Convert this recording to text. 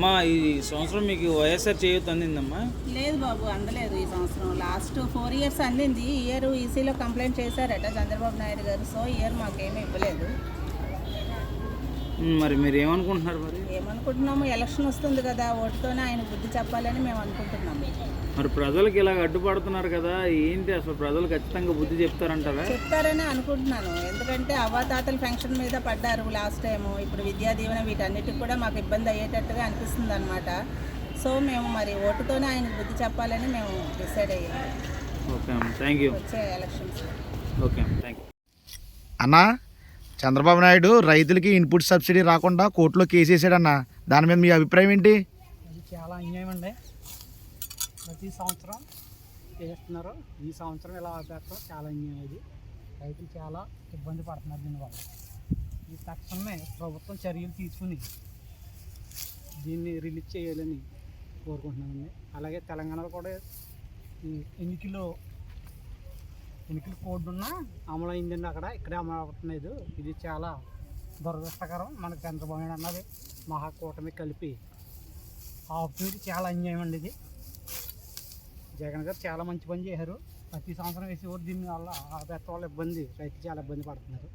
మా ఈ సంవత్సరం మీకు వైఎస్ఆర్ చేయూత అందిందమ్మా. లేదు బాబు అందలేదు ఈ సంవత్సరం. లాస్ట్ ఫోర్ ఇయర్స్ అందింది. ఇయర్ ఈసీలో కంప్లైంట్ చేశారట చంద్రబాబు నాయుడు గారు. సో ఇయర్ మాకేమీ ఇవ్వలేదు. మరి మీరు ఏమనుకుంటున్నారు మరి? ఏమనుకుంటున్నాము ఎలక్షన్ వస్తుంది కదా ఓటుతోనే ఆయన బుద్ధి చెప్పాలని మేము అనుకుంటున్నాము మరి ప్రజలకు ఇలా అడ్డుపడుతున్నారు కదా ఏంటి అసలు ప్రజలు ఖచ్చితంగా బుద్ధి చెప్తారంటారా? చెప్తారని అనుకుంటున్నాను. ఎందుకంటే అవ్వాతాతల ఫంక్షన్ మీద పడ్డారు లాస్ట్ టైము. ఇప్పుడు విద్యా దీవెన వీటన్నిటికి కూడా మాకు ఇబ్బంది అయ్యేటట్టుగా అనిపిస్తుంది అనమాట సో మేము మరి ఓటుతోనే ఆయన బుద్ధి చెప్పాలని మేము డిసైడ్ అయ్యాము. ఓకే అమ్మ థ్యాంక్ యూ వచ్చే ఎలక్షన్స్. ఓకే అమ్మ థ్యాంక్ యూ అన్నా చంద్రబాబు నాయుడు రైతులకి ఇన్పుట్ సబ్సిడీ రాకుండా కోర్టులో కేసు వేసాడన్న దాని మీద మీ అభిప్రాయం ఏంటి? ఇది చాలా అన్యాయం అండి. ప్రతి సంవత్సరం చేస్తున్నారు? ఈ సంవత్సరం ఇలా ఆపేస్తాం చాలా అన్యాయం ఇది. రైతులు చాలా ఇబ్బంది పడుతున్నారు దీనివల్ల ఈ తక్షణమే ప్రభుత్వం చర్యలు తీసుకుని దీన్ని రిలీజ్ చేయాలని కోరుకుంటున్నామండి. అలాగే తెలంగాణలో కూడా ఈ ఎన్నికలు ఎన్నికల కోడ్ ఉన్న అమలు అక్కడ. ఇక్కడే అమలు ఇది చాలా దురదృష్టకరం. మనకు చంద్రబాబు అన్నది మహాకూటమి కలిపి ఆపుతుంది. చాలా అన్యాయం అండి ఇది. జగన్ గారు చాలా మంచి పని చేశారు. ప్రతి సంవత్సరం వేసేవారు దీని వల్ల పెద్ద వాళ్ళ ఇబ్బంది. రైతు చాలా ఇబ్బంది పడుతున్నారు.